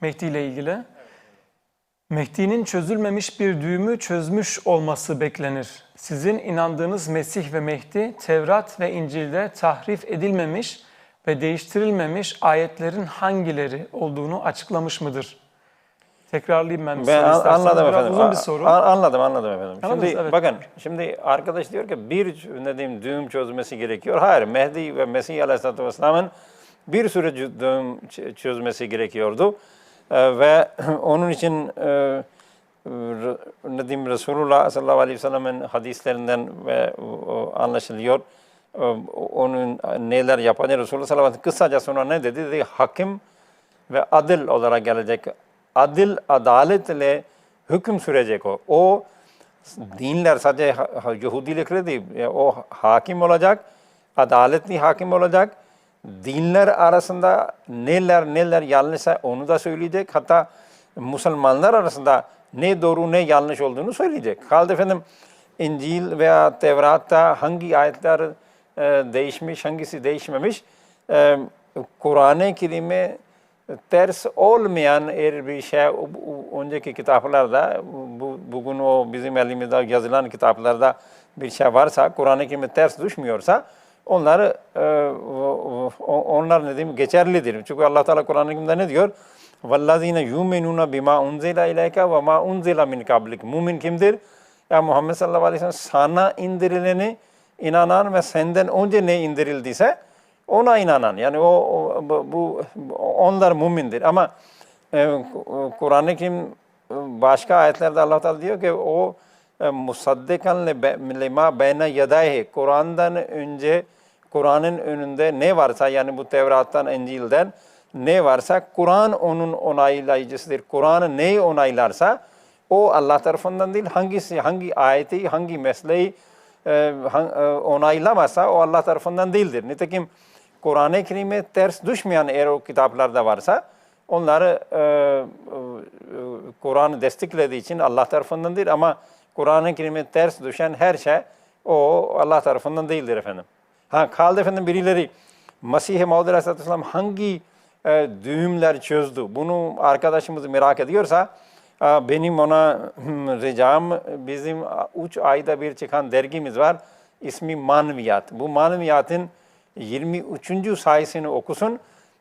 Mehdi ile ilgili. Mehdi'nin çözülmemiş bir düğümü çözmüş olması beklenir. Sizin inandığınız Mesih ve Mehdi, Tevrat ve İncil'de tahrif edilmemiş ve değiştirilmemiş ayetlerin hangileri olduğunu açıklamış mıdır? Tekrarlayayım ben. Ben an- anladım efendim. uzun bir soru. a- anladım, anladım efendim. Anladınız, Şimdi evet. bakın, şimdi arkadaş diyor ki bir ne diyeyim düğüm çözmesi gerekiyor. Hayır, Mehdi ve Mesih Aleyhisselatü Vesselam'ın bir sürü düğüm çözmesi gerekiyordu. Ee, ve onun için e, ne diyeyim Resulullah sallallahu aleyhi ve sellem'in hadislerinden ve anlaşılıyor. E, Onun neler yapacağını Resulullah sallallahu aleyhi ve sellem kısaca sonra ne dedi? Dedi hakim ve adil olarak gelecek. Adil, adaletle hüküm sürecek o. O dinler sadece Yahudilikle değil, e, o hakim olacak, adaletli hakim olacak. Dinler arasında neler neler yanlışsa onu da söyleyecek. Hatta Müslümanlar arasında ne doğru ne yanlış olduğunu söyleyecek. Halde efendim İncil veya Tevrat'ta hangi ayetler e, değişmiş, hangisi değişmemiş? E, Kur'an-ı Kerim'e ters olmayan eğer bir şey önceki kitaplarda bu, bugün o bizim elimizde yazılan kitaplarda bir şey varsa Kur'an-ı Kerim'e ters düşmüyorsa Onları e, onlar ne diyeyim geçerlidir. Çünkü Allah Teala Kur'an-ı Kerim'de ne diyor? Vallazina yu'minuna bima unzila ileyke ve ma unzila min kablik. Mümin kimdir? Ya Muhammed sallallahu aleyhi ve sellem sana indirileni inanan ve senden önce ne indirildiyse ona inanan. Yani o, o bu onlar mümindir. Ama e, Kur'an-ı Kerim başka ayetlerde Allah Teala diyor ki o musaddikan lima beyne yadayhi Kur'an'dan önce Kur'an'ın önünde ne varsa yani bu Tevrat'tan İncil'den ne varsa Kur'an onun onaylayıcısıdır. Kur'an neyi onaylarsa o Allah tarafından değil hangisi hangi ayeti hangi mesleği onaylamasa o Allah tarafından değildir. Nitekim Kur'an-ı Kerim'e ters düşmeyen eğer o kitaplarda varsa onları e, e, desteklediği için Allah tarafından değil ama Kur'an-ı Kerim'e ters düşen her şey o Allah tarafından değildir efendim. Ha kaldı efendim birileri Mesih-i Maud Aleyhisselatü Vesselam hangi e, düğümler çözdü? Bunu arkadaşımız merak ediyorsa e, benim ona hmm, ricam bizim 3 ayda bir çıkan dergimiz var. İsmi Manviyat. Bu Manviyat'ın 23. sayısını okusun.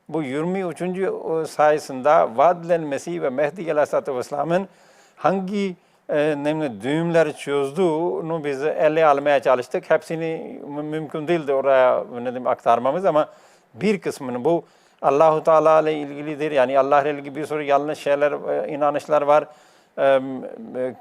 Bu 23. sayısında vaadilen Mesih ve Mehdi Aleyhisselatü Vesselam'ın hangi e, ne düğümler çözdüğünü biz ele almaya çalıştık. Hepsini mü- mümkün değildi oraya ne diyeyim, aktarmamız ama bir kısmını bu Allahu Teala ile ilgilidir. Yani Allah ile ilgili bir sürü yanlış şeyler, e, inanışlar var. E,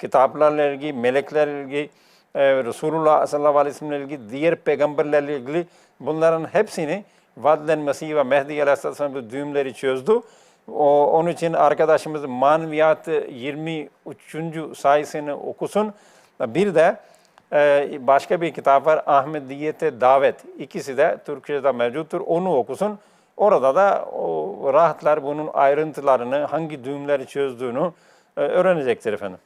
kitaplarla ilgili, meleklerle ilgili, Resulullah sallallahu aleyhi ve sellem'le ilgili, diğer peygamberlerle ilgili bunların hepsini Vadlen Mesih ve Mehdi Aleyhisselam düğümleri çözdü. O, onun için arkadaşımız maneviyat 23. sayısını okusun. Bir de e, başka bir kitap var Ahmediyete Davet. İkisi de Türkçe'de mevcuttur. Onu okusun. Orada da o rahatlar bunun ayrıntılarını, hangi düğümleri çözdüğünü e, öğrenecektir efendim.